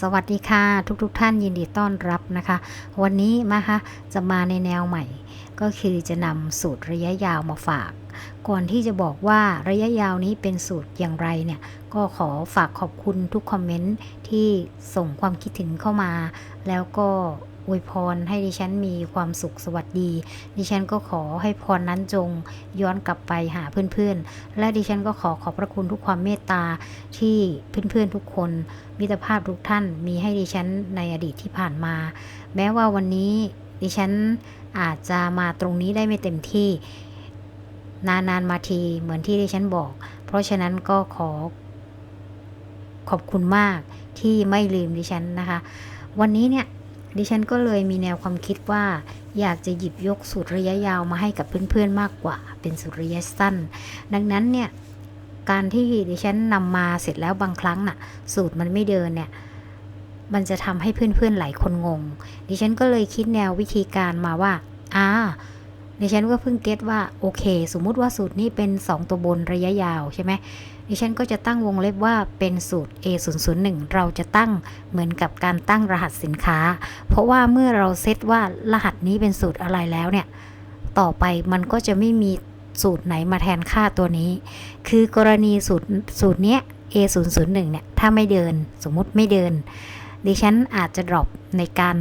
สวัสดีค่ะทุกๆทท่านยินดีต้อนรับนะคะ วันนี้นะคะจะมาในแนวใหม่ ก็คือจะนำสูตรระยะยาวมาฝาก ก่อนที่จะบอกว่าระยะยาวนี้เป็นสูตรอย่างไรเนี่ยก็ขอฝากขอบคุณทุกคอมเมนต์ที่ส่งความคิดถึงเข้ามา แล้วก็ อวยพรให้ดิฉันมีความสุขสวัสดี ดิฉันก็ขอให้พรนั้นจงย้อนกลับไปหาเพื่อนๆ และดิฉันก็ขอขอบพระคุณทุกความเมตตาที่เพื่อนๆทุกคนมิตรภาพทุกท่านมีให้ดิฉันในอดีตที่ผ่านมา แม้ว่าวันนี้ดิฉันอาจจะมาตรงนี้ได้ไม่เต็มที่นานๆมาทีเหมือนที่ดิฉันบอก เพราะฉะนั้นก็ขอขอบคุณมากที่ไม่ลืมดิฉันนะคะ วันนี้เนี่ย ดิฉันก็เลยมีแนวความคิดว่า อยากจะหยิบยกสูตรระยะยาวมาให้กับเพื่อนๆมากกว่า เป็นสูตรระยะสั้น ดังนั้นเนี่ยการที่ดิฉันนำมาเสร็จแล้วบางครั้งน่ะ สูตรมันไม่เดินเนี่ยมันจะทำให้เพื่อนๆหลายคนงง ดิฉันก็เลยคิดแนววิธีการมาว่าอ่า ดิฉันก็เพิ่งเก็ตว่าโอเค สมมุติว่าสูตรนี้เป็น 2 ตัวบนระยะยาวใช่ไหมดิฉันก็จะตั้งวงเล็บว่าเป็นสูตร A001 เราจะตั้งเหมือนกับการตั้งรหัสสินค้า เพราะว่าเมื่อเราเซตว่ารหัสนี้เป็นสูตรอะไรแล้วเนี่ย ต่อไปมันก็จะไม่มีสูตรไหนมาแทนค่าตัวนี้ คือกรณีสูตรสูตรเนี้ย A001 เนี่ย ถ้าไม่เดิน สมมุติไม่เดิน ดิฉันอาจจะดรอปในการ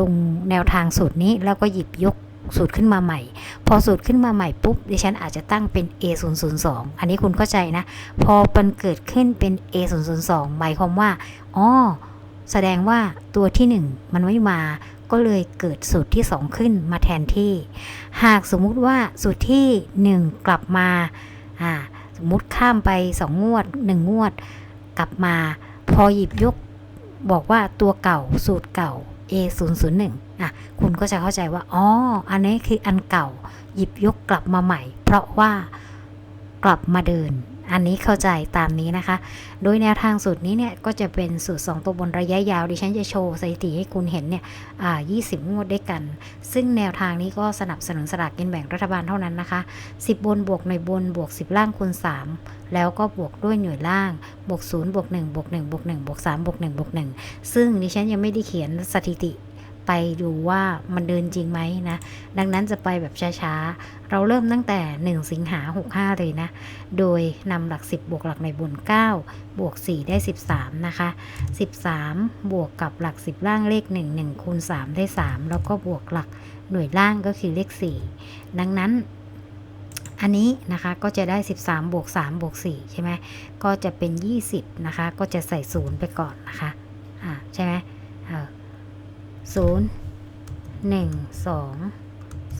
ลงแนวทางสูตรนี้แล้วก็หยิบยก สูตรขึ้นมาใหม่ พอสูตรขึ้นมาใหม่ปุ๊บดิฉันอาจจะตั้งเป็น A002 อันนี้คุณเข้าใจนะ พอมันเกิดขึ้นเป็น A002 หมายความว่าอ๋อแสดงว่าตัวที่ 1 มันไม่มาก็เลยเกิดสูตรที่ 2 ขึ้นมาแทนที่ หากสมมุติว่าสูตรที่ 1 กลับมาอ่าสมมุติข้ามไป 2 งวด 1 งวด กลับมา พอหยิบยกบอกว่าตัวเก่าสูตรเก่า A001 ่ะคุณก็จะเข้าใจว่าอ๋ออันนี้คืออันเก่า หยิบยกกลับมาใหม่ เพราะว่ากลับมาเดิน อันนี้เข้าใจตามนี้นะคะ โดยแนวทางสูตรนี้เนี่ยก็จะเป็นสูตร 2 ตัวบนระยะยาวดิฉันจะโชว์สถิติให้คุณเห็นเนี่ยอ่า20 งวดด้วยกัน ซึ่งแนวทางนี้ก็สนับสนุนสลากกินแบ่งรัฐบาลเท่านั้นนะคะ 10 บนบวกในบนบวก 10 ล่างคูณ 3แล้วก็บวกด้วยหน่วยล่าง บวก0บวก1บวก1บวก1บวก3บวก1บวก1ซึ่งดิฉันยังไม่ได้เขียนสถิติ ไปดูว่ามันเดินจริงไหมนะ ดังนั้นจะไปแบบช้าๆ เราเริ่มตั้งแต่ 1 สิงหา 65 เลยนะ โดยนำหลัก 10 บวกหลักในบน 9 บวก 4 ได้ 13 นะคะ 13 บวกกับหลัก 10 ล่างเลข 1 1 คูณ 3 ได้ 3 แล้วก็บวกหลักหน่วยล่างก็คือเลข 4 ดังนั้นอันนี้นะคะก็จะได้ 13 บวก 3 บวก 4 ใช่ไหมก็จะเป็น 20 นะคะ ก็จะใส่ 0 ไปก่อนนะคะ อ่า ใช่ไหมเออ ศูนย์หนึ่งสอง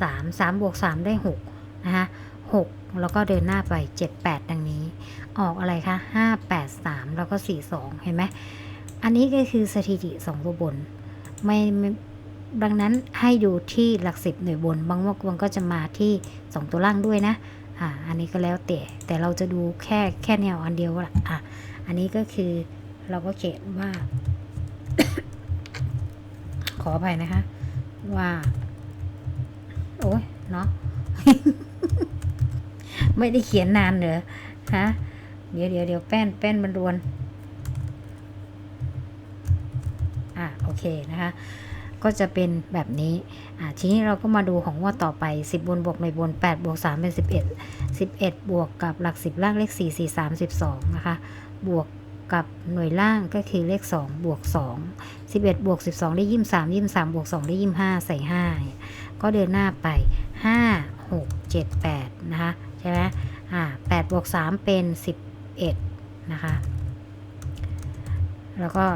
สามสามบวกสามได้หกนะคะหกแล้วก็เดินหน้าไปเจ็ดแปดดังนี้ ออกอะไรคะห้าแปดสามแล้วก็สี่สองเห็นไหมอันนี้ก็คือสถิติสองตัวบนไม่ดังนั้นให้ดูที่หลักสิบหน่วยบน บางวันก็จะมาที่สองตัวล่างด้วยนะอ่าอันนี้ก็แล้วแต่แต่เราจะดูแค่แค่แนวอันเดียวละอะอันนี้ก็คือเราก็เขียนว่า ขออภัยนะคะ ว่า โอ้ยเนาะไม่ได้เขียนนานเหรอฮะเดี๋ยวเดี๋ยวเดี๋ยวแป้นแป้นมันรวน อะโอเคนะคะ ก็จะเป็นแบบนี้ อะทีนี้เราก็มาดูของว่าต่อไป 10บนบวกในบน8บวก3เป็น 11 11 บวกกับหลัก 10ล่างเลข4 4 3 12 นะคะ บวก กับหน่วยล่างก็คือเลข 2 บวก 2 11 บวก 12 ได้ยี่3ยี่3บวก 2 ได้ยี่5ใส่ 5 ก็เดินหน้าไป 5 6 7 8 นะคะ ใช่ไหมอ่า8บวก 3 เป็น 11 นะคะ แล้วก็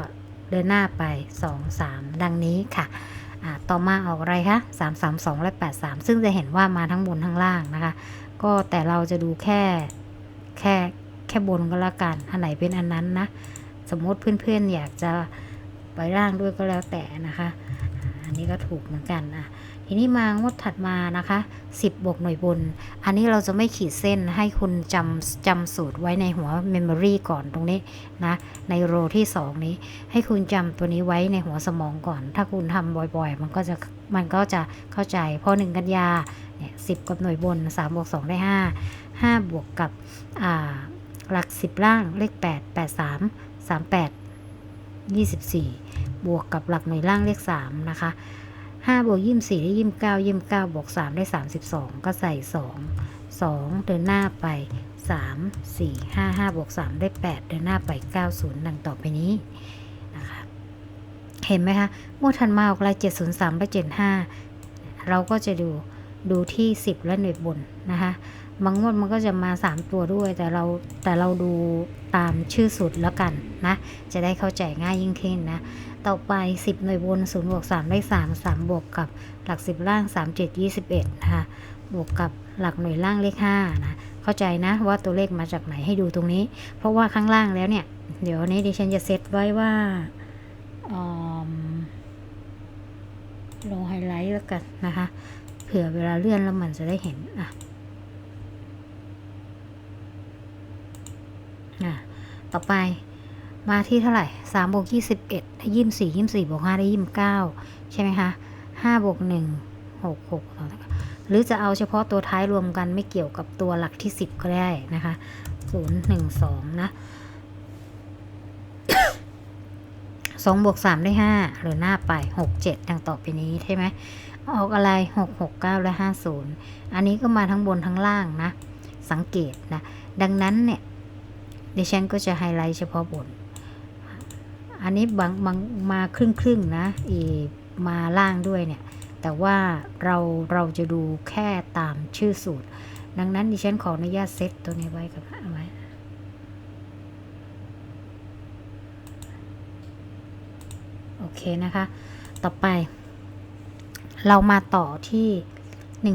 เดินหน้าไป 2 3 ดังนี้ค่ะต่อมาออกอะไรคะ 3 3 2 และ 8 3 ซึ่งจะเห็นว่ามาทั้งบนทั้งล่างนะคะ ก็แต่เราจะดูแค่แค่ แค่บนก็แล้วกันอันไหนเป็นอันนั้นนะ สมมติเพื่อนๆอยากจะไปร่างด้วยก็แล้วแต่นะคะ อันนี้ก็ถูกเหมือนกันอะทีนี้มางวดถัดมานะคะ 10บวกหน่วยบน อันนี้เราจะไม่ขีดเส้นให้คุณจำจำสูตรไว้ในหัวเมมโมรีก่อนตรงนี้นะ ในโรที่ 2 นี้ ให้คุณจำตัวนี้ไว้ในหัวสมองก่อน ถ้าคุณทำบ่อยๆ มันก็จะมันก็จะเข้าใจ พอหนึ่งกันยาเนี่ยสิกับหน่วยบน 3 บวก 2 ได้ 5 5 บวกกับอ่า หลัก 10 ล่างเลข 8 8 3 3 8 24 บวกกับหลักหน่วยล่างเลข 3 นะคะ 5 บวกยี่สี่ได้ยี่สิบเก้ายี่สิบเก้าบวกสามได้สามสิบสองก็ใส่สองสองเดินหน้าไปสามสี่ห้าห้าบวกสามได้แปดเดินหน้าไปเก้าศูนย์ดังต่อไปนี้นะคะเห็นไหมคะงวดทันมาออกลายเจ็ดศูนย์สามและเจ็ดห้าเราก็จะดูดูที่สิบและหน่วยบนนะคะ บางงวดมันก็จะมา 3 ตัวด้วย แต่เราแต่เราดูตามชื่อสุดแล้วกันนะ จะได้เข้าใจง่ายยิ่งขึ้นนะ ต่อไป 10 หน่วยบน0บวก3ได้ 3 3 บวกกับหลัก 10 ล่าง 3 7 21 นะคะ บวกกับหลักหน่วยล่างเลข5นะ เข้าใจนะว่าตัวเลขมาจากไหนให้ดูตรงนี้ เพราะว่าข้างล่างแล้วเนี่ย เดี๋ยวนี้ดิฉันจะเซตไว้ว่าอืมลงไฮไลท์แล้วกันนะคะ เผื่อเวลาเลื่อนแล้วมันจะได้เห็นอะ อะต่อไปมาที่เท่าไหร่สามบวกยี่สิบเอ็ดได้ยี่สิบสี่ยี่มสี่บวกห้าได้ยี่เก้าใช่ไหมคะห้าบวกหนึ่งหกหกหรือจะเอาเฉพาะตัวท้ายรวมกันไม่เกี่ยวกับตัวหลักที่สิบก็ได้นะคะศูนย์หนึ่งสองนะสองบวกสามได้ห้าหรือหน้าไปหกเจ็ดดังต่อไปนี้ใช่ไหมออกอะไรหกหกเก้าและห้าศูนย์อันนี้ก็มาทั้งบนทั้งล่างนะ สังเกตนะ ดังนั้นเนี่ย ดิฉันก็จะไฮไลท์เฉพาะบน อันนี้บางบางมาครึ่งครึ่งนะอีมาล่างด้วยเนี่ย แต่ว่าเราเราจะดูแค่ตามชื่อสูตร ดังนั้นดิฉันขออนุญาตเซตตัวนี้ไว้กับเอาไว้โอเคนะคะ ต่อไป เรามาต่อที่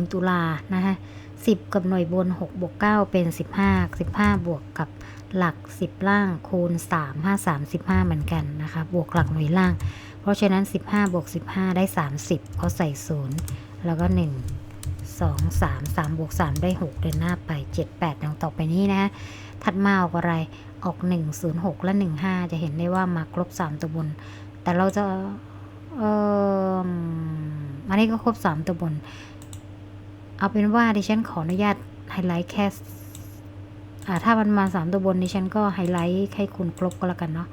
1 ตุลานะคะ10 กับหน่วยบน 6 บวก 9 เป็น 15 15 บวกกับ หลัก 10 ล่างคูณ 3 5 3 15 เหมือนกันนะคะ บวกหลักหน่วยล่าง เพราะฉะนั้น 15 บวก 15 ได้ 30 เขาใส่ 0 แล้วก็ 1 2 3 3 บวก 3 ได้ 6 เดินหน้าไป 7 8ดังต่อไปนี้นะถัดมาออกอะไรออก 1 0 6 และ 1 5 จะเห็นได้ว่ามาครบ 3 ตัวบน แต่เราจะเอออันนี้ก็ครบ 3 ตัวบน เอาเป็นว่าดิฉันขออนุญาตไฮไลท์แค่ ถ้ามันมาสามตัวบนดิฉันก็ไฮไลท์ให้คุณครบก็แล้วกันเนาะ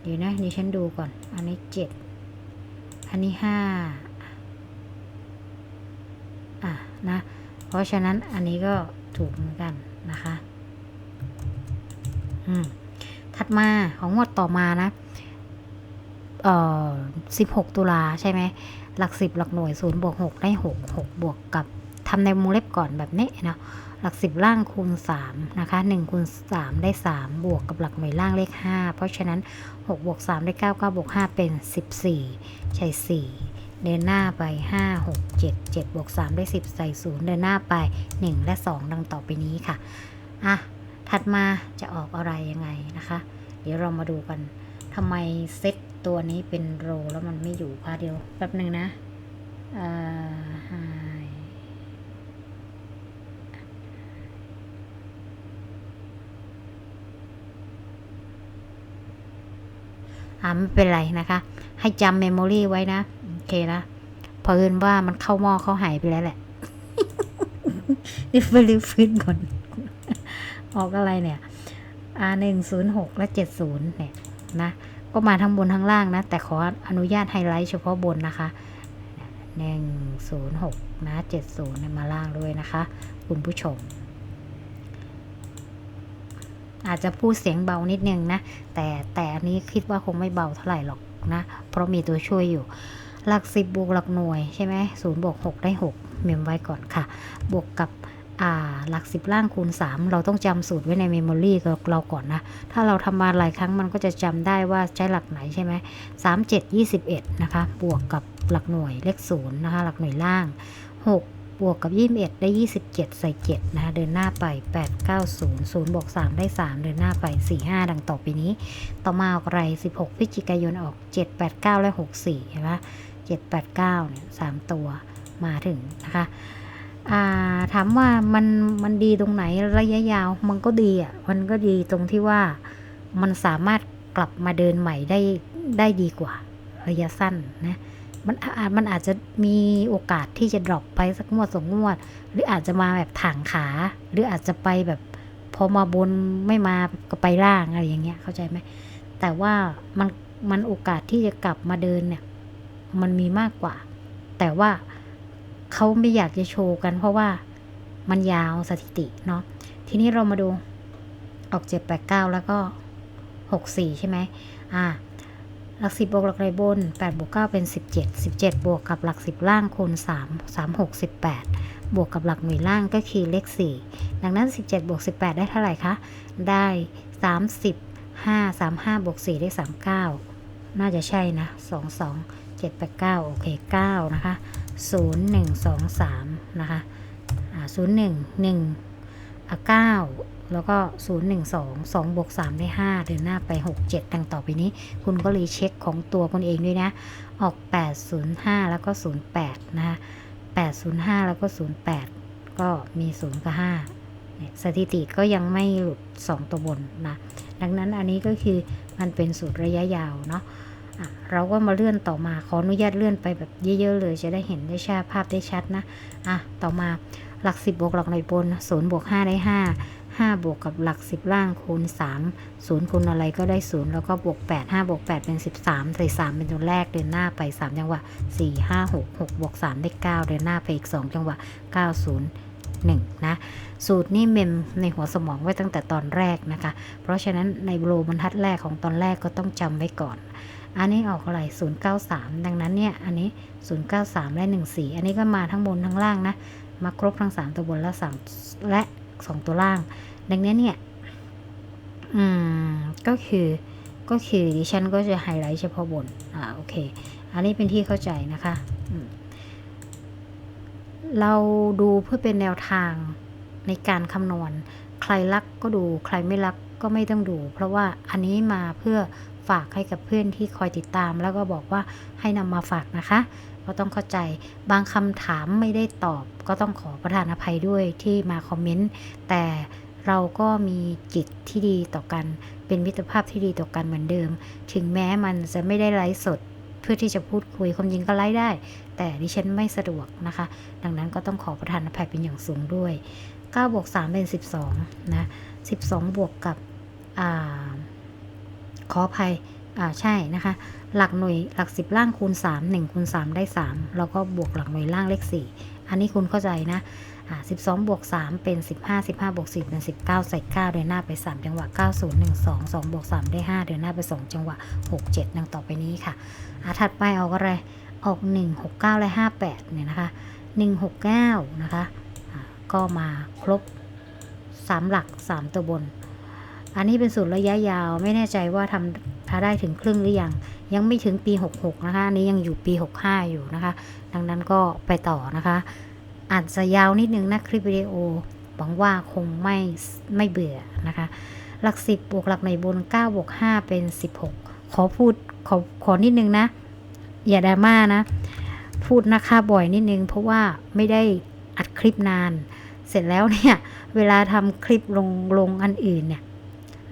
เดี๋ยวนะดิฉันดูก่อน อันนี้เจ็ดอันนี้ห้าอะนะ เพราะฉะนั้นอันนี้ก็ถูกเหมือนกันนะคะอืมถัดมาของงวดต่อมานะเอ่อสิบหกตุลาใช่ไหมหลักสิบหลักหน่วยศูนย์บวกหกได้หกหกบวกกับทำในวงเล็บก่อนแบบนี้เนาะ หลักสิบล่างคูณ3นะคะ1คูณ3 ได้ 3 บวกกับหลักหน่วยล่างเลข 5 เพราะฉะนั้น 6 บวก 3 ได้ 9 9 บวก 5 เป็น 14 ใช่4เดินหน้าไป 5 6 7 7 บวก 3 ได้ 10 ใส่ 0 เดินหน้าไป 1 และ 2 ดังต่อไปนี้ค่ะ อะ ถัดมาจะออกอะไรยังไงนะคะ เดี๋ยวเรามาดูกันทำไมเซตตัวนี้เป็นโรแล้วมันไม่อยู่คะเดียวแป๊บหนึ่งนะอ่า อ่าไม่เป็นไรนะคะ ให้จำเมมโมรีไว้นะโอเคนะเอิญว่ามันเข้าหม้อเข้าหายไปแล้วแหละรีบไปรีบฟื้นก่อน ออกอะไรเนี่ย R หนึ่งศูนย์หกและเจ็ดศูนย์เนี่ยนะ ก็มาทั้งบนทั้งล่างนะ แต่ขออนุญาตไฮไลท์เฉพาะบนนะคะหนึ่งศูนย์หกนะเจ็ดศูนย์มาล่างด้วยนะคะ คุณผู้ชม อาจจะพูดเสียงเบานิดนึงนะ แต่แต่อันนี้คิดว่าคงไม่เบาเท่าไหร่หรอกนะ เพราะมีตัวช่วยอยู่ หลักสิบบวกหลักหน่วยใช่ไหมศูนย์บวกหกได้หกเมมไว้ก่อนค่ะ บวกกับหลักสิบล่างคูณ 3 เราต้องจำสูตรไว้ในเมมโมรีเราก่อนนะ ถ้าเราทำมาหลายครั้งมันก็จะจำได้ว่าใช้หลักไหนใช่ไหมสามเจ็ดยี่สิบเอ็ดนะคะ บวกกับหลักหน่วยเลขศูนย์นะคะ หลักหน่วยล่างหก บวกกับยี่สิบเอ็ดได้ยี่สิบเจ็ดใส่เจ็ดนะคะ เดินหน้าไปแปดเก้าศูนย์ศูนย์บวกสามได้สามเดินหน้าไปสี่ห้าดังต่อไปนี้ ต่อมาออกไรสิบหกพฤศจิกายนออกเจ็ดแปดเก้าและหกสี่เห็นไหมเจ็ดแปดเนี่ยสามตัวมาถึงนะคะาถามว่ามันมันดีตรงไหนระยะยาว มันก็ดีอะ มันก็ดีตรงที่ว่ามันสามารถกลับมาเดินใหม่ได้ได้ดีกว่าระยะสั้นนะ มันอาจมันอาจจะมีโอกาสที่จะดรอปไปสักงวดสองงวด หรืออาจจะมาแบบถ่างขา หรืออาจจะไปแบบพอมาบนไม่มาก็ไปล่างอะไรอย่างเงี้ยเข้าใจไหมแต่ว่ามันมันโอกาสที่จะกลับมาเดินเนี่ย มันมีมากกว่า แต่ว่าเขาไม่อยากจะโชว์กัน เพราะว่ามันยาวสถิติเนาะทีนี้เรามาดูออกเจ็ดแปดเก้าแล้วก็หกสี่ใช่ไหมอ่า หลักสิบบวกหลักไรบนแปดบวกเก้าเป็นสิบเจ็ดสิบเจ็ดบวกกับหลักสิบล่างคูณสามสามหกสิบแปดบวกกับหลักหน่วยล่างก็คือเลขสี่ดังนั้นสิบเจ็ดบวกสิบแปดได้เท่าไหร่คะ ได้สามสิบห้าสามห้าบวกสี่ได้สามเก้าน่าจะใช่นะสองสองเจ็ดแปดเก้าโอเคเก้านะคะศูนย์หนึ่งสองสามนะคะศูนย์หนึ่งหนึ่งเก้า แล้วก็ 0 1 2 2บวก3ได้ 5 เดินหน้าไป 6 7ดังต่อไปนี้ คุณก็รีเช็คของตัวคุณเองด้วยนะ ออก 805 แล้วก็ 08 นะคะ805 แล้วก็ 08 ก็มี 0 กับ 5 สถิติก็ยังไม่หลุด 2 ตัวบนนะ ดังนั้นอันนี้ก็คือมันเป็นสูตรระยะยาวเนาะะเราก็มาเลื่อนต่อมา ขออนุญาตเลื่อนไปแบบเยอะๆเลย จะได้เห็นได้ชัดภาพได้ชัดนะ อะ ต่อมาหลัก 10บวกหลักหน่วยบน0บวก5ได้ 5 5 บวกกับหลัก 10 ล่างคูณ 3 0คูณอะไรก็ได้ 0 แล้วก็บวก 8 5 บวก 8 เป็น 13ใส่3เป็นตัวแรกเดินหน้าไป 3 จังหวะ 4 5 6 6 บวก 3 ได้ 9 เดินหน้าไปอีก 2 จังหวะ 9 0 1นะสูตรนี้เมมในหัวสมองไว้ตั้งแต่ตอนแรกนะคะ เพราะฉะนั้นในโลบรรทัดแรกของตอนแรกก็ต้องจำไว้ก่อน อันนี้ออกอะไร 093 ดังนั้นเนี่ย อันนี้ 093 และ 14 อันนี้ก็มาทั้งบนทั้งล่างนะ มาครบทั้ง 3 ตัวบนและ3และ 2 ตัวล่าง ดังนั้นเนี่ย อืม ก็คือก็คือดิฉันก็จะไฮไลท์เฉพาะบน อ่า โอเค อันนี้เป็นที่เข้าใจนะคะ เราดูเพื่อเป็นแนวทางในการคำนวณ ใครรักก็ดู ใครไม่รักก็ไม่ต้องดู เพราะว่าอันนี้มาเพื่อฝากให้กับเพื่อนที่คอยติดตาม แล้วก็บอกว่าให้นำมาฝากนะคะ ก็ต้องเข้าใจบางคำถามไม่ได้ตอบ ก็ต้องขอประทานอภัยด้วยที่มาคอมเมนต์แต่เราก็มีจิตที่ดีต่อกัน เป็นมิตรภาพที่ดีต่อกันเหมือนเดิม ถึงแม้มันจะไม่ได้ไลฟ์สด เพื่อที่จะพูดคุยความจริงก็ไลฟ์ได้ แต่ดิฉันไม่สะดวกนะคะ ดังนั้นก็ต้องขอประทานอภัยเป็นอย่างสูงด้วย9บวก3เป็น 12 นะ 12 บวกกับอขออภัย อ่าใช่นะคะ หลักหน่วยหลัก 10 ล่างคูณ 3 1คูณ3ได้ 3 แล้วก็บวกหลักหน่วยล่างเลข 4 อันนี้คุณเข้าใจนะอ่า12 บวก 3 เป็น 15 15 บวก4เป็น 19 ใส่ 9 เดินหน้าไป 3 จังหวะ 9 0 1 2 2 บวก 3 ได้ 5 เดินหน้าไป 2 จังหวะ 6 7 ดังต่อไปนี้ค่ะอ่าถัดไปออกอะไร ออก 1 6 9 และ 58 เนี่ยนะคะ 169 นะคะอ่าก็มาครบ 3 หลัก 3 ตัวบน อันนี้เป็นสูตรระยะยาวไม่แน่ใจว่าทำทาได้ถึงครึ่งหรือยัง ยังไม่ถึงปี 66 นะคะ อันนี้ยังอยู่ปี 65 อยู่นะคะ ดังนั้นก็ไปต่อนะคะอาจจะยาวนิดนึงนะคลิปวิดีโอหวังว่าคงไม่ไม่เบื่อนะคะ หลัก 10บวกหลักในบน9บวก5เป็น 16 ขอพูดขอขอนิดนึงนะ อย่าดราม่านะ พูดนะคะบ่อยนิดนึง เพราะว่าไม่ได้อัดคลิปนาน เสร็จแล้วเนี่ย เวลาทำคลิปลงลงอันอื่นเนี่ย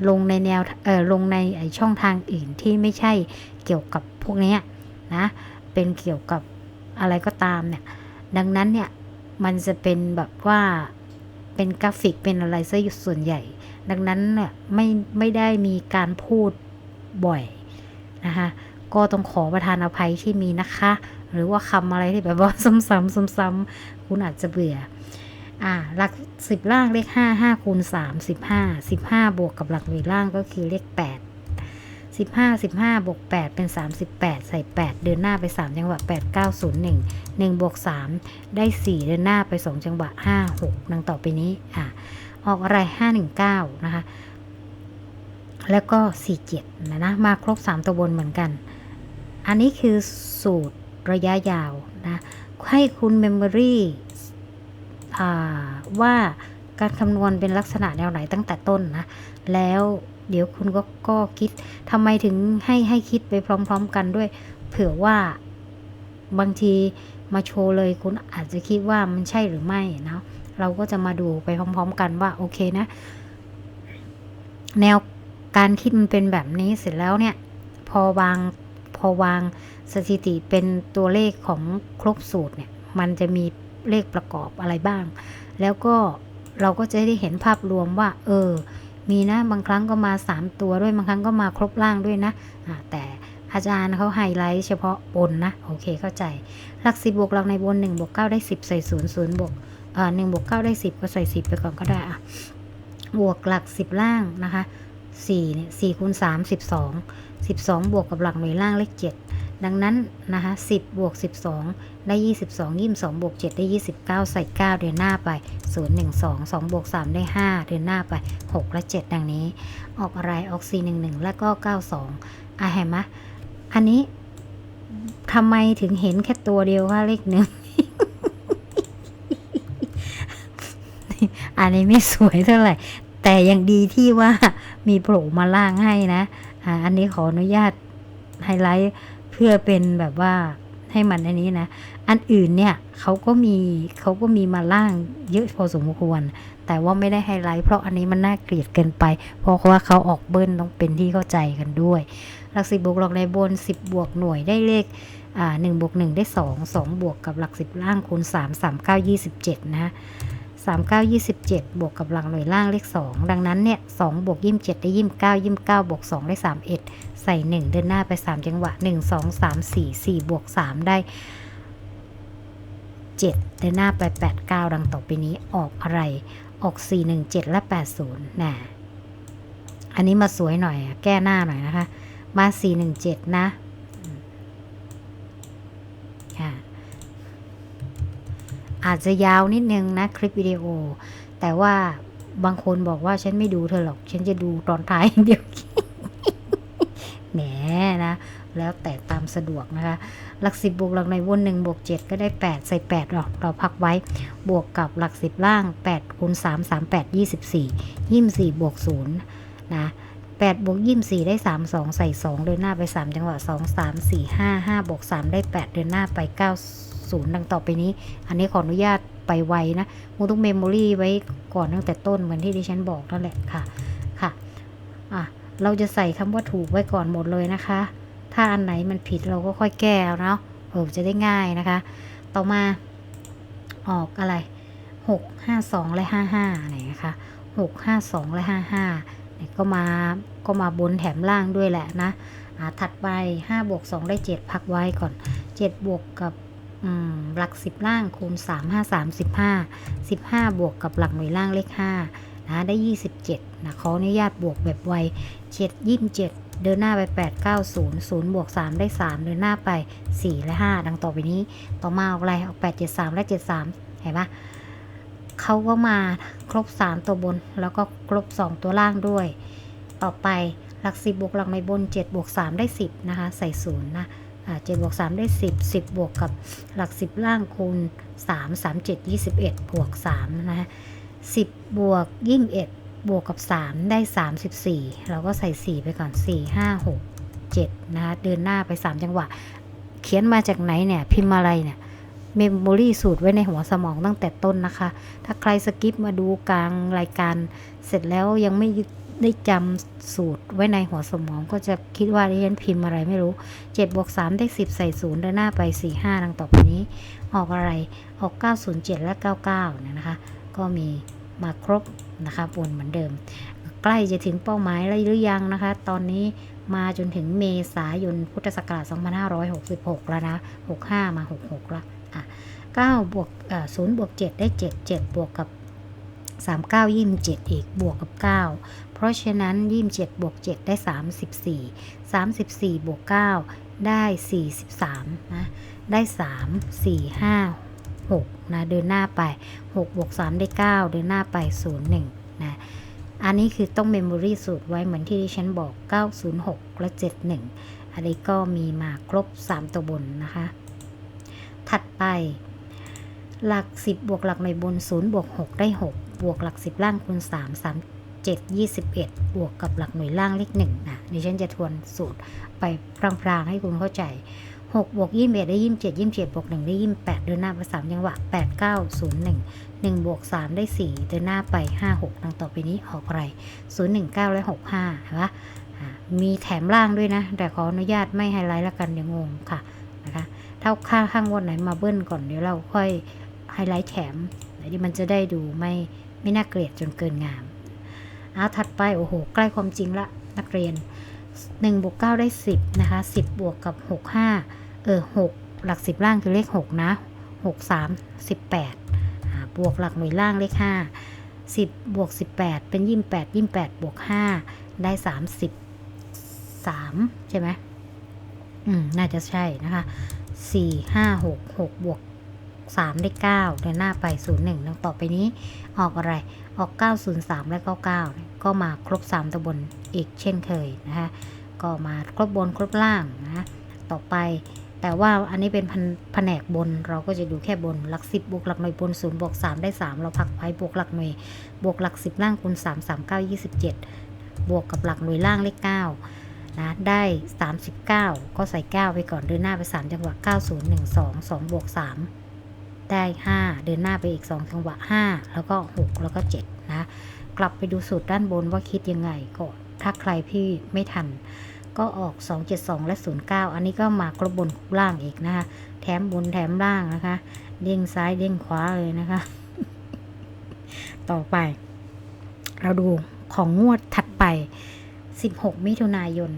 ลงในแนวเออลงในไอช่องทางอื่นที่ไม่ใช่เกี่ยวกับพวกนี้นะเป็นเกี่ยวกับอะไรก็ตามเนี่ยดังนั้นเนี่ยมันจะเป็นแบบว่าเป็นกราฟิกเป็นอะไรซะส่วนใหญ่ ดังนั้นเนี่ยไม่ไม่ได้มีการพูดบ่อยนะคะก็ต้องขอประทานอภัยที่มีนะคะ หรือว่าคำอะไรที่แบบว่าซ้ำๆซ้ำๆคุณอาจจะเบื่อ อ่าหลักสิบล่างเลขห้าห้าคูณสามสิบห้าสิบห้าบวกกับหลักหน่วยล่างก็คือเลขแปดสิบห้าสิบห้าบวกแปดเป็นสามสิบแปดใส่แปดเดินหน้าไปสามจังหวะแปดเก้าศูนย์หนึ่งหนึ่งบวกสามได้สี่เดินหน้าไปสองจังหวะห้าหกดังต่อไปนี้อ่าออกอะไรห้าหนึ่งเก้านะคะ แล้วก็สี่เจ็ดนะนะมาครบสามตัวบนเหมือนกัน อันนี้คือสูตรระยะยาวนะให้คุณเมมโมรี่ ว่าการคำนวณเป็นลักษณะแนวไหนตั้งแต่ต้นนะ แล้วเดี๋ยวคุณก็ก็คิดทำไมถึงให้ให้คิดไปพร้อม ๆ กันด้วย เผื่อว่าบางทีมาโชว์เลยคุณอาจจะคิดว่ามันใช่หรือไม่นะเราก็จะมาดูไปพร้อม ๆ กันว่าโอเคนะ แนวการคิดมันเป็นแบบนี้เสร็จแล้วเนี่ย พอวางพอวางสถิติเป็นตัวเลขของครบสูตรเนี่ย มันจะมี เลขประกอบอะไรบ้าง แล้วก็เราก็จะได้เห็นภาพรวมว่า เออ มีนะบางครั้งก็มา 3 ตัวด้วยบางครั้งก็มาครบล่างด้วยนะะแต่อาจารย์เขาไฮไลท์เฉพาะบนนะ โอเคเข้าใจ หลักสิบบวกหลักในบนหนึ่งบวกเก้าได้สิบใส่ศูนย์ศูนย์บวกเอ่อหนึ่งบวกเก้าได้สิบก็ใส่สิบไปก่อนก็ได้อะบวกหลักสิบล่างนะคะสี่เนี่ยสี่คูณสามสิบสองสิบสองบวกกับหลักหน่วยล่างเลขเจ็ ดังนั้นนะคะสิบบวกสิบสองได้ยี่สิบสองยี่สิบสองบวกเจ็ดได้ยี่สิบเก้าใส่เก้าเดินหน้าไปศูนย์หนึ่งสองสองบวกสามได้ห้าเดินหน้าไปหกและเจ็ดดังนี้ ออกอะไรออกสี่หนึ่งหนึ่งแล้วก็เก้าสองอะเห็นไหมอันนี้ทำไมถึงเห็นแค่ตัวเดียวว่าเลขหนึ่งอันนี้ไม่สวยเท่าไหร่ แต่ยังดีที่ว่ามีโผล่มาล่างให้นะ อ่า อันนี้ขออนุญาตไฮไลท์ เพื่อเป็นแบบว่าให้มันอันนี้นะ อันอื่นเนี่ยเขาก็มีเขาก็มีมาล่างเยอะพอสมควร แต่ว่าไม่ได้ไฮไลท์เพราะอันนี้มันน่าเกลียดเกินไป เพราะว่าเขาออกเบิ้ลต้องเป็นที่เข้าใจกันด้วย หลักสิบบวกหลักในบนสิบบวกหน่วยได้เลขอ่าหนึ่งบวกหนึ่งได้สองสองบวกกับหลักสิบล่างคูณสามสามเก้ายี่สิบเจ็ดนะสามเก้ายี่สิบเจ็ดบวกกับหลักหน่วยล่างเลขสองดังนั้นเนี่ยสองบวกยี่สิบเจ็ดได้ยี่สิบเก้ายี่สิบเก้าบวกสองได้สามเอ็ด ใส่หนึ่งเดินหน้าไปสามจังหวะหนึ่งสองสามสี่สี่บวกสามได้เจ็ดเดินหน้าไปแปดเก้าดังต่อไปนี้ออกอะไร ออกสี่หนึ่งเจ็ดและแปดศูนย์น่ะอันนี้มาสวยหน่อยอะแก้หน้าหน่อยนะคะ มาสี่หนึ่งเจ็ดนะค่ะอาจจะยาวนิดนึงนะคลิปวิดีโอ แต่ว่าบางคนบอกว่าฉันไม่ดูเธอหรอก ฉันจะดูตอนท้ายเดียว แหมนะ แล้วแต่ตามสะดวกนะคะ หลักสิบบวกหลักในวนหนึ่งบวกเจ็ดก็ได้แปดใส่แปดหรอกเราพักไว้ บวกกับหลักสิบล่างแปดคูณสามสามแปดยี่สิบสี่ยี่สิบสี่บวกศูนย์นะแปดบวกยี่มสี่ได้สามสองใส่สองเดินหน้าไปสามจังหวะสองสามสี่ห้าห้าบวกสามได้แปดเดินหน้าไปเก้าศูนย์ดังต่อไปนี้ อันนี้ขออนุญาตไปไวนะมูต้องเมมโมรี่ไว้ก่อนตั้งแต่ต้นเหมือนที่ดิฉันบอกนั่นแหละค่ะ ค่ะ อะ เราจะใส่คำว่าถูกไว้ก่อนหมดเลยนะคะ ถ้าอันไหนมันผิดเราก็ค่อยแก้เอาเนาะเออจะได้ง่ายนะคะ ต่อมาออกอะไรหกห้าสองและห้าห้าอะไรนะคะหกห้าสองและห้าห้าเนี่ยก็มาก็มาบนแถมล่างด้วยแหละนะอ่าถัดไปห้าบวกสองได้เจ็ดพักไว้ก่อนเจ็ดบวกกับหลักสิบล่างคูณสามห้าสามสิบห้าสิบห้าบวกกับหลักหน่วยล่างเลขห้านะได้ยี่สิบเจ็ด นะขออนุญาตบวกแบบไวเจ็ดยี่สิบเจ็ดเดินหน้าไปแปดเก้าศูนย์ศูนย์บวกสามได้สามเดินหน้าไปสี่และห้าดังต่อไปนี้ ต่อมาออกอะไรออกแปดเจ็ดสามและเจ็ดสามเห็นปะเขาก็มาครบสามตัวบน แล้วก็ครบสองตัวล่างด้วย ต่อไปหลักสิบบวกหลักในบนเจ็ดบวกสามได้สิบนะคะ ใส่ศูนย์นะเจ็ดบวกสามได้สิบสิบบวกกับหลักสิบล่างคูณสามสามเจ็ดยี่สิบเอ็ดบวกสามนะคะสิบบวกยี่สิบเอ็ด บวกกับ 3 ได้ 34 เราก็ใส่ 4 ไปก่อน 4 5 6 7 นะคะเดินหน้าไป 3 จังหวะ เขียนมาจากไหนเนี่ย พิมพ์อะไรเนี่ยเมมโมรี่สูตรไว้ในหัวสมองตั้งแต่ต้นนะคะ ถ้าใครสกิปมาดูกลางรายการ เสร็จแล้วยังไม่ได้จำสูตรไว้ในหัวสมองก็จะคิดว่าดิฉันพิมพ์อะไรไม่รู้7บวก3ได้10 ใส่0เดินหน้าไป 4 5ดังต่อไปนี้ ออกอะไรออก 907 และ 99เนี่ยนะคะ ก็มีมาครบ นะคะบนเหมือนเดิม ใกล้จะถึงเป้าหมายแล้วหรือยังนะคะ ตอนนี้มาจนถึงเมษายนพุทธศักราช2566 แล้วนะ 65 มา 66ล้วอะ9บวกอ่า0บวก 7 ได้ 7 7 บวกกับ 39 27อีกบวกกับ 9 เพราะฉะนั้น27บวก 7 ได้ 34 34 บวก 9 ได้ 43 นะ ได้ 3 4 5 6 นะเดินหน้าไป6บวก3ได้ 9 เดินหน้าไป 0 1นะอันนี้คือต้องเมมโมรีสูตรไว้เหมือนที่ดิฉันบอก 906 และ 71 อันนี้ก็มีมาครบ 3 ตัวบนนะคะ ถัดไป หลัก 10 บวกหลักในบน 0 บวก 6 ได้ 6 บวกหลัก 10 ล่างคูณ 3 3 7 21 บวกกับหลักหน่วยล่างเลข1นะดิฉันจะทวนสูตรไปพลางๆให้คุณเข้าใจ 6บวก21 ได้ 27 27บวก1ได้ 28 เดินหน้าไป3จังหวะ 8 9 0 1 1บวก3ได้ 4 เดินหน้าไป 5 6ดังต่อไปนี้ออกอะไร 0 1 9 และ 65เห็นปะอ่ามีแถมล่างด้วยนะ แต่ขออนุญาตไม่ไฮไลท์ล้วกันเดี๋ยวงงค่ะนะคะถ้าข้างข้างวันไหนมาเบิ้ลก่อนเดี๋ยวเราค่อยไฮไลท์แถมเดี๋ยวมันจะได้ดูไม่ไม่น่าเกลียดจนเกินงามเอาถัดไปโอ้โห ใกล้ความจริงละนักเรียน1บวก9ได้ 10 นะคะ 10 บวกกับ 6 5 เออ6หลัก10ล่างคือเลข6นะ6 3 18อ่าบวกหลักหน่วยล่างเลข5 10บวก18เป็น28 28บวก5ได้33ใช่ไหมอืม น่าจะใช่นะคะ4 5 6 6บวก3ได้9เดินหน้าไป01ดังต่อไปนี้ออกอะไรออก 903 และ 99เนี่ยก็มาครบ 3ตัวบนอีกเช่นเคยนะคะก็มาครบบนครบล่างนะ ต่อไป แต่ว่าอันนี้เป็นแผนกบนเราก็จะดูแค่บนหลัก10บวกหลักหน่วยบน0บวก3ได้3เราพักไว้บวกหลักหน่วยบวกหลัก10ล่างคูณ3 3 9 27บวกกับหลักหน่วยล่างเลข9นะได้39ก็ใส่9ไปก่อนเดินหน้าไป3จังหวะ90 1 2 2บวก3ได้5เดินหน้าไปอีก2จังหวะ5แล้วก็6แล้วก็7นะกลับไปดูสูตรด้านบนว่าคิดยังไงก็ถ้าใครพี่ไม่ทัน ก็ออก 272 และ 09 อันนี้ก็มาครบบนครบล่างอีกนะคะ แถมบนแถมล่างนะคะ เด้งซ้ายเด้งขวาเลยนะคะ ต่อไป เราดูของงวดถัดไป 16 มิถุนายน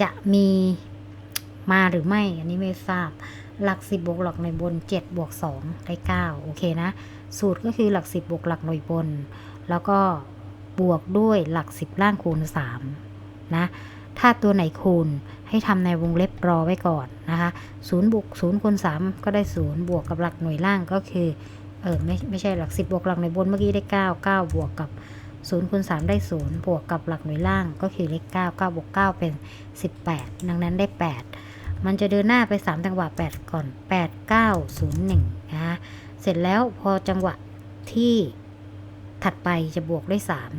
จะมีมาหรือไม่ อันนี้ไม่ทราบ หลัก 10บวกหลักหน่วยบน 7 บวก2ได้9โอเคนะ สูตรก็คือหลัก 10บวกหลักหน่วยบน แล้วก็บวกด้วยหลัก 10 ล่างคูณ 3 นะ ถ้าตัวไหนคูณให้ทำในวงเล็บรอไว้ก่อนนะคะ0บวก0คูณ3ก็ได้0บวกกับหลักหน่วยล่างก็คือ เออไม่ไม่ใช่หลัก10บวกหลักหน่วยบนเมื่อกี้ได้9 9บวกกับ0คูณ3ได้0บวกกับหลักหน่วยล่างก็คือเลข9 9บวก9เป็น18ดังนั้นได้8มันจะเดินหน้าไป3จังหวะ8ก่อน8 9 0 1นะคะเสร็จแล้วพอจังหวะที่ถัดไปจะบวกได้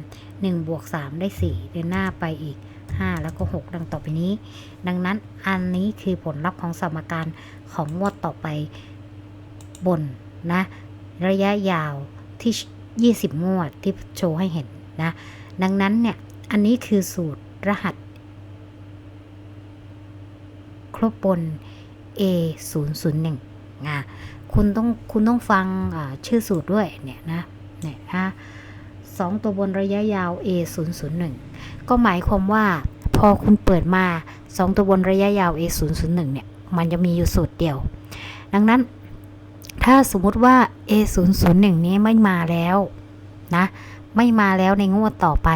3 1บวก3ได้4เดินหน้าไปอีก 5 แล้วก็ 6 ดังต่อไปนี้ ดังนั้นอันนี้คือผลลัพธ์ของสมการของงวดต่อไปบนนะ ระยะยาวที่ 20 งวดที่โชว์ให้เห็นนะ ดังนั้นเนี่ย อันนี้คือสูตรรหัส ครบบน A 0 0 1นะคุณต้องคุณต้องฟังชื่อสูตรด้วยเนี่ยนะเนี่ยนะ สองตัวบนระยะยาว A 0 0 1 ก็หมายความว่าพอคุณเปิดมา 2 ตัวบนระยะยาว A 0 0 1 เนี่ย มันจะมีอยู่สูตรเดียว ดังนั้น ถ้าสมมุติว่า A 0 0 1 นี้ไม่มาแล้วนะ ไม่มาแล้วในงวดต่อไป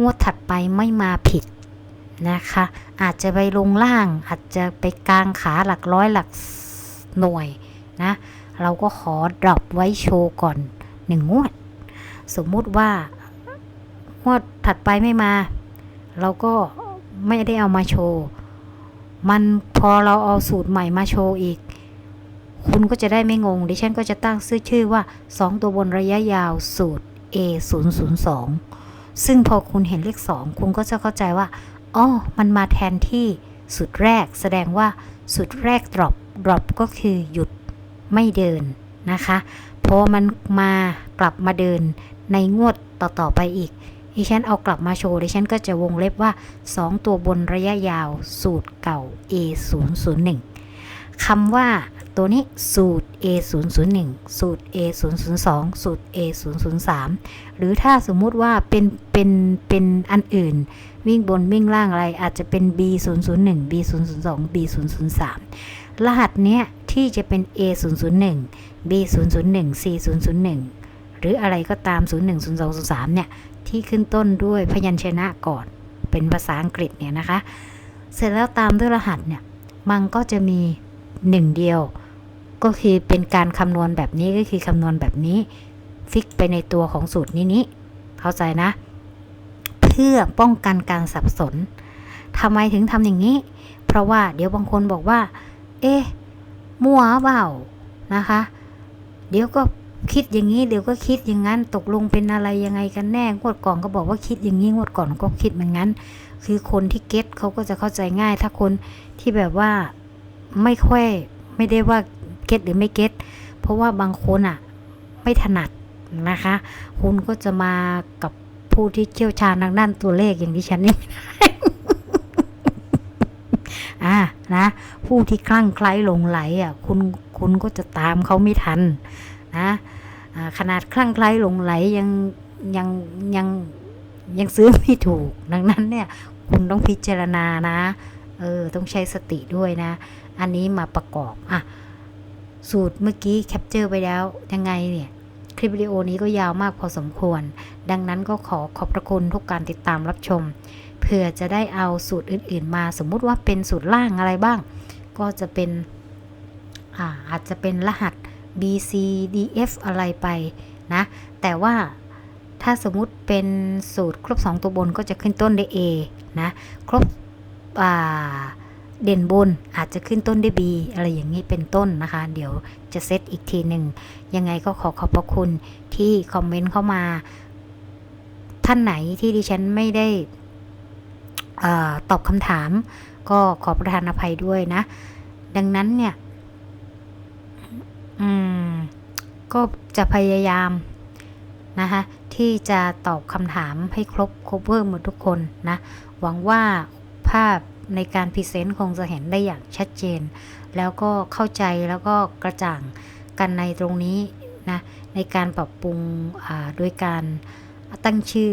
งวดถัดไปไม่มาผิดนะคะ อาจจะไปลงล่าง อาจจะไปกลางขาหลักร้อยหลักหน่วยนะ เราก็ขอดรอปไว้โชว์ก่อนหนึ่งงวด สมมุติว่างวดถัดไปไม่มา เราก็ไม่ได้เอามาโชว์ มันพอเราเอาสูตรใหม่มาโชว์อีก คุณก็จะได้ไม่งง ดิฉันก็จะตั้งชื่อชื่อว่า 2 ตัวบนระยะยาวสูตร A 0 0 2ซึ่งพอคุณเห็นเลข 2 คุณก็จะเข้าใจว่าอ๋อมันมาแทนที่สุดแรก แสดงว่าสุดแรก drop drop ก็คือหยุดไม่เดิน นะคะพอมันมากลับมาเดินในงวดต่อๆไปอีกดิฉันเอากลับมาโชว์ดิฉันก็จะวงเล็บว่า 2 ตัวบนระยะยาวสูตรเก่า A 0 0 1คำว่าตัวนี้สูตร A 0 0 1สูตร A 0 0 2สูตร A 0 0 3หรือถ้าสมมุติว่าเป็นเป็นเป็นอันอื่น วิ่งบนวิ่งล่างอะไรอาจจะเป็น B 0 0 1 B 0 0 2 B 0 0 3รหัสเนี้ยที่จะเป็น A 0 0 1 B 0 0 1 C 0 0 1 หรืออะไรก็ตาม 0 1 0 2 0 3 เนี่ย ที่ขึ้นต้นด้วยพยัญชนะก่อน เป็นภาษาอังกฤษเนี่ยนะคะ เสร็จแล้วตามด้วยรหัสเนี่ย มันก็จะมีหนึ่งเดียว ก็คือเป็นการคำนวณแบบนี้ก็คือคำนวณแบบนี้ฟิกไปในตัวของสูตรนี้นี้เข้าใจนะ เพื่อป้องกันการสับสนทำไมถึงทำอย่างนี้ เพราะว่าเดี๋ยวบางคนบอกว่า เอ๊ะมั่วเปล่านะคะ เดี๋ยวก็คิดอย่างนี้เดี๋ยวก็คิดอย่างนั้น ตกลงเป็นอะไรยังไงกันแน่งวดก่อนก็บอกว่าคิดอย่างนี้งวดก่อนก็คิดเหมือนงั้น คือคนที่เก็ตเขาก็จะเข้าใจง่าย ถ้าคนที่แบบว่าไม่ค่อยไม่ได้ว่าเก็ตหรือไม่เก็ตเพราะว่าบางคนอะไม่ถนัดนะคะ คุณก็จะมากับผู้ที่เชี่ยวชาญทางด้านตัวเลขอย่างที่ฉันนี่ อ่านะ ผู้ที่คลั่งไคล้หลงไหลอะคุณคุณก็จะตามเขาไม่ทันนะขนาดคลั่งไคล้หลงไหลยังยังยังยังซื้อไม่ถูก ดังนั้นเนี่ยคุณต้องพิจารณานะเออต้องใช้สติด้วยนะ อันนี้มาประกอบอะสูตรเมื่อกี้แคปเจอร์ไปแล้วยังไงเนี่ยคลิปวิดีโอนี้ก็ยาวมากพอสมควร ดังนั้นก็ขอขอบพระคุณทุกการติดตามรับชม เพื่อจะได้เอาสูตรอื่น ๆ มาสมมุติว่าเป็นสูตรล่างอะไรบ้าง ก็จะเป็นอาอาจจะเป็นรหัส B C D F อะไรไปนะ แต่ว่าถ้าสมมุติเป็นสูตรครบ 2 ตัวบนก็จะขึ้นต้นด้วย A นะ ครบอ่าเด่นบนอาจจะขึ้นต้นด้วย B อะไรอย่างนี้เป็นต้นนะคะ เดี๋ยวจะเซตอีกทีหนึ่ง ยังไงก็ขอขอบพระคุณที่คอมเมนต์เข้ามา ท่านไหนที่ดิฉันไม่ได้ อตอบคำถาม ก็ขอประทานอภัยด้วยนะ ดังนั้นเนี่ยอืมก็จะพยายามนะคะที่จะตอบคำถามให้ครบครบเวอร์หมดทุกคนนะ หวังว่าภาพในการพรีเซนต์คงจะเห็นได้อย่างชัดเจน แล้วก็เข้าใจแล้วก็กระจ่างกันในตรงนี้นะในการปรับปรุงโดยการตั้งชื่อ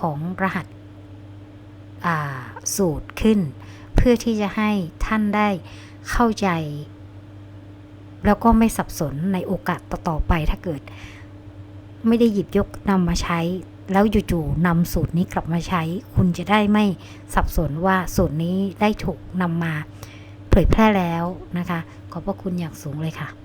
ของรหัส สูตรขึ้น เพื่อที่จะให้ท่านได้เข้าใจ แล้วก็ไม่สับสนในโอกาสต่อๆไปถ้าเกิด ไม่ได้หยิบยกนำมาใช้ แล้วจู่ๆนำสูตรนี้กลับมาใช้ คุณจะได้ไม่สับสนว่าสูตรนี้ได้ถูกนำมาเผยแพร่แล้วนะคะ ขอบพระคุณอย่างสูงเลยค่ะ